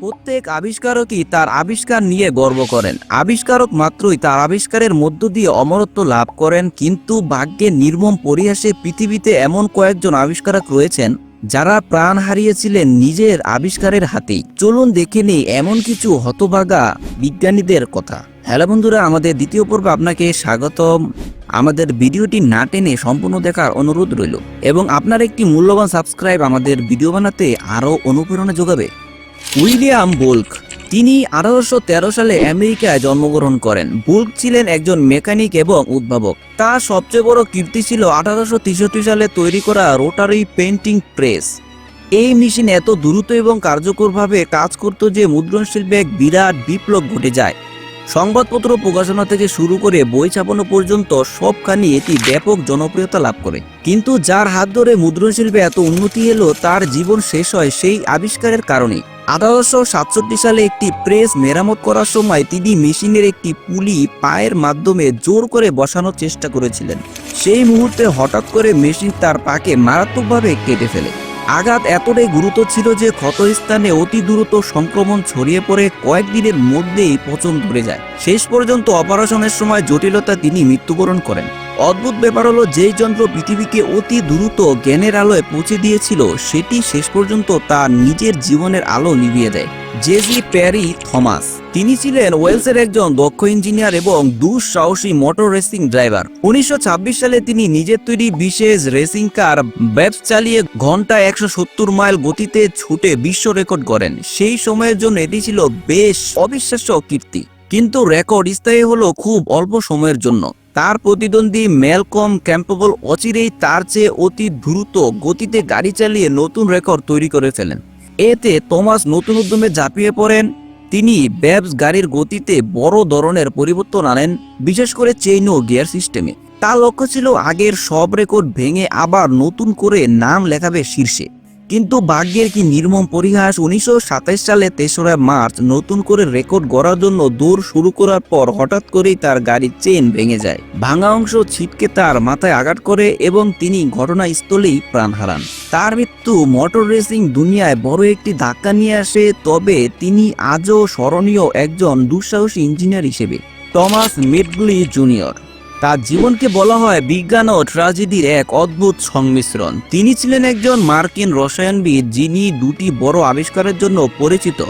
প্রত্যেক আবিষ্কারকই তার আবিষ্কার নিয়ে গর্ব করেন। আবিষ্কারক মাত্রই তার আবিষ্কারের মধ্য দিয়ে অমরত্ব লাভ করেন, কিন্তু ভাগ্যের নির্মম পরিহাসে পৃথিবীতে এমন কয়েকজন আবিষ্কারক রয়েছেন যারা প্রাণ হারিয়েছিলেন নিজের আবিষ্কারের হাতেই। চলুন দেখে নেই এমন কিছু হতভাগা বিজ্ঞানীদের কথা। হ্যালো বন্ধুরা, আমাদের দ্বিতীয় পর্বে আপনাকে স্বাগতম। আমাদের ভিডিওটি না টেনে সম্পূর্ণ দেখার অনুরোধ রইল এবং আপনার একটি মূল্যবান সাবস্ক্রাইব আমাদের ভিডিও বানাতে আরও অনুপ্রেরণা যোগাবে। উইলিয়াম বুল্ক, তিনি আঠারোশো তেরো সালে আমেরিকায় জন্মগ্রহণ করেন। বুল্ক ছিলেন একজন মেকানিক এবং উদ্ভাবক। তার সবচেয়ে বড় কীর্তি ছিল আঠারোশো তেষট্টি সালে তৈরি করা রোটারি পেন্টিং প্রেস। এই মেশিন এত দ্রুত এবং কার্যকরভাবে কাজ করত যে মুদ্রণ শিল্পে এক বিরাট বিপ্লব ঘটে যায়। সংবাদপত্র প্রকাশনা থেকে শুরু করে বই ছাপানো পর্যন্ত সবখানি এটি ব্যাপক জনপ্রিয়তা লাভ করে। কিন্তু যার হাত ধরে মুদ্রণ শিল্পে এত উন্নতি এলো, তার জীবন শেষ হয় সেই আবিষ্কারের কারণে। আঠারোশো সাতষট্টি সালে একটি প্রেস মেরামত করার সময় তিনি মেশিনের একটি পুলি পায়ের মাধ্যমে জোর করে বসানোর চেষ্টা করেছিলেন। সেই মুহূর্তে হঠাৎ করে মেশিন তার পাকে মারাত্মকভাবে কেটে ফেলে। আঘাত এতটাই গুরুতর ছিল যে ক্ষতস্থানে অতি দ্রুত সংক্রমণ ছড়িয়ে পড়ে কয়েকদিনের মধ্যেই পচন ধরে যায়। শেষ পর্যন্ত অপারেশনের সময় জটিলতা তিনি মৃত্যুবরণ করেন। অদ্ভুত ব্যাপার হলো যেই যন্ত্র পৃথিবীকে অতি দ্রুত জ্ঞানের আলোয় পৌঁছে দিয়েছিল, সেটি শেষ পর্যন্ত তার নিজের জীবনের আলো নিভিয়ে দেয়। J G Parry Thomas. তিনি ছিলেন ওয়েলসের একজন দক্ষ ইঞ্জিনিয়ার এবং দুঃসাহসী মোটর রেসিং ড্রাইভার। উনিশশো ছাব্বিশ সালে তিনি নিজের তৈরি বিশেষ রেসিং কার ব্যাপস চালিয়ে ঘণ্টা একশো সত্তর মাইল গতিতে ছুটে বিশ্ব রেকর্ড করেন সেই সময়ের জন্য এটি ছিল বেশ অবিশ্বাস্য কীর্তি। কিন্তু রেকর্ড স্থায়ী হলো খুব অল্প সময়ের জন্য। তার প্রতিদ্বন্দ্বী ম্যালকম ক্যাম্পবল অচিরেই তার চেয়ে অতি দ্রুত গতিতে গাড়ি চালিয়ে নতুন রেকর্ড তৈরি করে ফেলেন। এতে তোমাস নতুন উদ্যমে ঝাঁপিয়ে পড়েন। তিনি ব্যাবস গাড়ির গতিতে বড় ধরনের পরিবর্তন আনেন, বিশেষ করে চেইন ও গিয়ার সিস্টেমে। তার লক্ষ্য ছিল আগের সব রেকর্ড ভেঙে আবার নতুন করে নাম লেখাবে শীর্ষে। কিন্তু ভাগ্যের কি নির্মম পরিহাস উনিশশো সালে তেসরা মার্চ নতুন করে রেকর্ড গড়ার জন্য দৌড় শুরু করার পর হঠাৎ করেই তার গাড়ির চেন ভেঙে যায়। ভাঙা অংশ ছিটকে তার মাথায় আঘাত করে এবং তিনি ঘটনাস্থলেই প্রাণ হারান। তার মৃত্যু মোটর রেসিং দুনিয়ায় বড় একটি ধাক্কা নিয়ে আসে, তবে তিনি আজও স্মরণীয় একজন দুঃসাহসী ইঞ্জিনিয়ার হিসেবে, টমাস মিডগলি জুনিয়র। তার জীবনকে বলা হয় বিজ্ঞান ও ট্রাজেডির এক অদ্ভুত সংমিশ্রণ। তিনি ছিলেন একজন মার্কিন রসায়নবিদ যিনি দুটি বড় আবিষ্কারের জন্য পরিচিত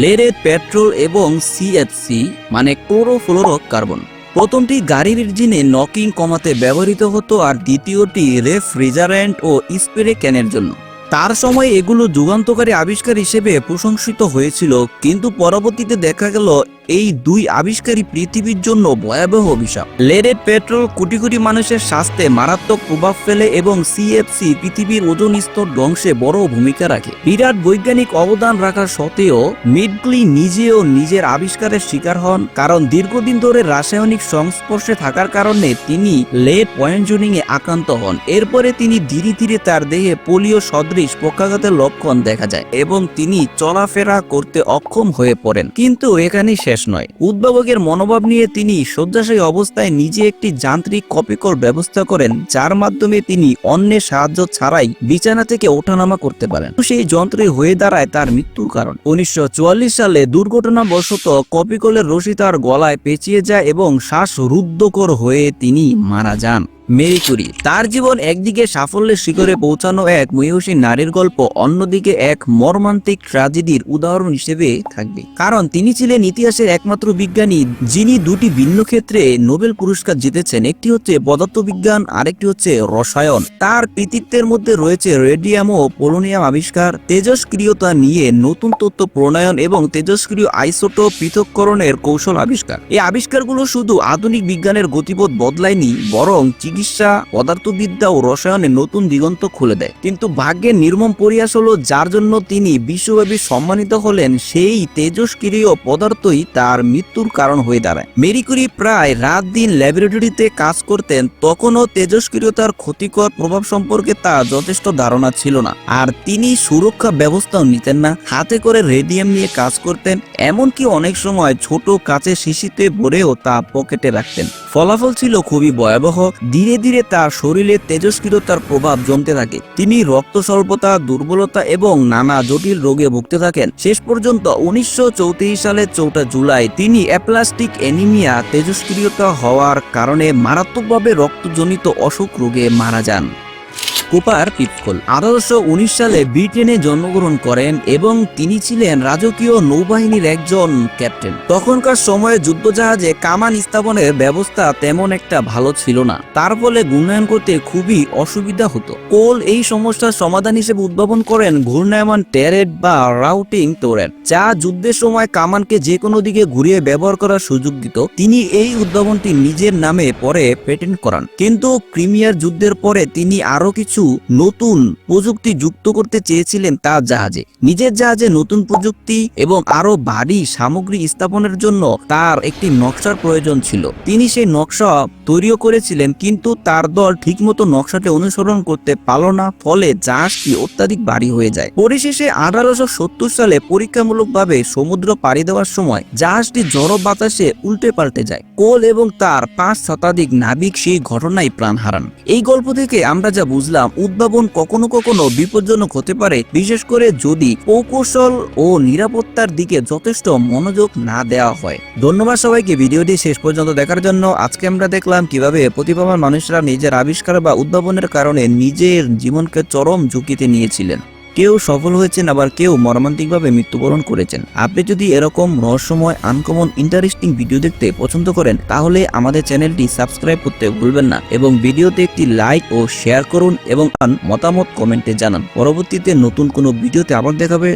লেরেড পেট্রোল এবং সিএফসি মানে ক্লোরোফ্লোরো কার্বন। প্রথমটি গাড়ির ইঞ্জিনে নকিং কমাতে ব্যবহৃত হতো আর দ্বিতীয়টি রেফ্রিজারেন্ট ও স্প্রে ক্যানের জন্য। তার সময় এগুলো যুগান্তকারী আবিষ্কার হিসেবে প্রশংসিত হয়েছিল, কিন্তু পরবর্তীতে দেখা গেল এই দুই আবিষ্কারই পৃথিবীর জন্য ভয়াবহ অভিশাপ। লেডেড পেট্রোল কোটি কোটি মানুষের স্বাস্থ্যে মারাত্মক প্রভাব ফেলে এবং সিএফসি পৃথিবীর ওজন স্তর ধ্বংসে বড় ভূমিকা রাখে। বিরাট বৈজ্ঞানিক অবদান রাখা সত্ত্বেও, মিডগ্লি নিজেও নিজের আবিষ্কারের শিকার হন, কারণ দীর্ঘদিন ধরে রাসায়নিক সংস্পর্শে থাকার কারণে তিনি লেড পয়েন্টজনিং এ আক্রান্ত হন। এরপরে তিনি ধীরে ধীরে তার দেহে পোলিও সদৃশ পক্ষাঘাতের লক্ষণ দেখা যায় এবং তিনি চলাফেরা করতে অক্ষম হয়ে পড়েন। কিন্তু এখানেই শেষ। নয়। উদ্ভাবকের মনোভাব নিয়ে তিনি শয্যাশায়ী অবস্থায় নিজে একটি যান্ত্রিক কপিকর ব্যবস্থা করেন, যার মাধ্যমে তিনি অন্যের সাহায্য ছাড়াই বিছানা থেকে ওঠানামা করতে পারেন। সেই যন্ত্রে হয়ে দাঁড়ায় তার মৃত্যুর কারণ। উনিশশো চুয়াল্লিশ সালে দুর্ঘটনাবশত কপিকলের রশি তার গলায় পেঁচিয়ে যায় এবং শ্বাসরুদ্ধকর হয়ে তিনি মারা যান। Marie Curie. তার জীবন একদিকে সাফল্যের শিখরে পৌঁছানো এক মহিষী নারীর গল্প, অন্যদিকে এক মর্মান্তিক ট্র্যাজেডির উদাহরণ হিসেবে থাকবে। কারণ তিনি ছিলেন ইতিহাসের একমাত্র বিজ্ঞানী, যিনি দুটি ভিন্ন ক্ষেত্রে নোবেল পুরস্কার জিতেছেন। একটি হচ্ছে পদার্থবিজ্ঞান, আরেকটি হচ্ছে রসায়ন। তার কৃতিত্বের মধ্যে রয়েছে রেডিয়াম ও পোলোনিয়াম আবিষ্কার তেজস্ক্রিয়তা নিয়ে নতুন তথ্য প্রণয়ন এবং তেজস্ক্রিয় আইসোটো পৃথককরণের কৌশল আবিষ্কার। এই আবিষ্কারগুলো শুধু আধুনিক বিজ্ঞানের গতিপথ বদলায়নি, বরং চিকিৎসা পদার্থবিদ্যা ও রসায়নে নতুন দিগন্ত খুলে দেয়। কিন্তু ভাগ্যের নির্মম পরিহাস হলো, যার জন্য তিনি বিশ্বব্যাপী সম্মানিত হলেন সেই তেজস্ক্রিয় পদার্থই তার মৃত্যুর কারণ হয়ে দাঁড়ায়। মেরিকুরি প্রায় রাত দিন ল্যাবরেটরিতে কাজ করতেন, তখনও তেজস্ক্রিয়তার ক্ষতিকর প্রভাব সম্পর্কে তার যথেষ্ট ধারণা ছিল না। আর তিনি সুরক্ষা ব্যবস্থাও নিতেন না, হাতে করে রেডিয়াম নিয়ে কাজ করতেন, এমনকি অনেক সময় ছোট কাচের শিশিতে ভরেও তা পকেটে রাখতেন। ফলাফল ছিল খুবই ভয়াবহ, ধীরে ধীরে ধীরে তার শরীরে তেজস্ক্রিয়তার প্রভাব জমতে থাকে। তিনি রক্ত স্বল্পতা দুর্বলতা এবং নানা জটিল রোগে ভুগতে থাকেন। শেষ পর্যন্ত উনিশশো সালে চৌঠা জুলাই তিনি অ্যাপ্লাস্টিক অ্যানিমিয়া তেজস্ক্রিয়তা হওয়ার কারণে মারাত্মকভাবে রক্তজনিত অসুখ রোগে মারা যান। কুপার পিপকল আঠারোশো উনিশ সালে ব্রিটেনে জন্মগ্রহণ করেন এবং তিনি ছিলেন রাজকীয় নৌবাহিনীর একজন ক্যাপ্টেন। তখনকার সময়ে যুদ্ধজাহাজে কামান স্থাপনের ব্যবস্থা তেমন একটা ভালো ছিল না। তার ফলে ঘূর্ণায়ন করতে খুবই অসুবিধা হতো। কোল এই সমস্যার সমাধান হিসেবে উদ্ভাবন করেন ঘূর্ণায়মান টেরেট বা রাউটিং টোরেট যা যুদ্ধের সময় কামানকে যে কোনো দিকে ঘুরিয়ে ব্যবহার করার সুযোগ দিত। তিনি এই উদ্ভাবনটি নিজের নামে পরে পেটেন্ট করান। কিন্তু ক্রিমিয়ার যুদ্ধের পরে তিনি আরও কিছু নতুন প্রযুক্তি যুক্ত করতে চেয়েছিলেন তার জাহাজে। নিজের জাহাজে নতুন প্রযুক্তি এবং আরও ভারী সামগ্রী স্থাপনের জন্য তার একটি নকশার প্রয়োজন ছিল। তিনি সেই নকশা তৈরিও করেছিলেন, কিন্তু তার দল ঠিকমতো নকশাটি অনুসরণ করতে পারল না, ফলে জাহাজটি অত্যাধিক ভারী হয়ে যায়। পরিশেষে আঠারোশো সত্তর সালে পরীক্ষামূলকভাবে সমুদ্র পাড়ি দেওয়ার সময় জাহাজটি জড়ো বাতাসে উল্টে পাল্টে যায়। কোল এবং তার পাঁচ শতাধিক নাবিক সেই ঘটনায় প্রাণ হারান। এই গল্প থেকে আমরা যা বুঝলাম, উদ্ভাবন কখনো কখনো বিপজ্জনক হতে পারে, বিশেষ করে যদি প্রকৌশল ও নিরাপত্তার দিকে যথেষ্ট মনোযোগ না দেওয়া হয়। ধন্যবাদ সবাইকে, ভিডিওটি শেষ পর্যন্ত দেখার জন্য। আজকে আমরা দেখলাম কীভাবে? প্রতিভাবান মানুষরা নিজের আবিষ্কার বা উদ্ভাবনের কারণে নিজের জীবনকে চরম ঝুঁকিতে নিয়েছিলেন। কেউ সফল হয়েছেন, আবার কেউ মর্মান্তিকভাবে মৃত্যুবরণ করেছেন। আপনি যদি এরকম রহস্যময়, আনকমন ইন্টারেস্টিং ভিডিও দেখতে পছন্দ করেন, তাহলে আমাদের চ্যানেলটি সাবস্ক্রাইব করতে ভুলবেন না এবং ভিডিওতে একটি লাইক ও শেয়ার করুন এবং মতামত কমেন্টে জানান। পরবর্তীতে নতুন কোনো ভিডিওতে আবার দেখাবে।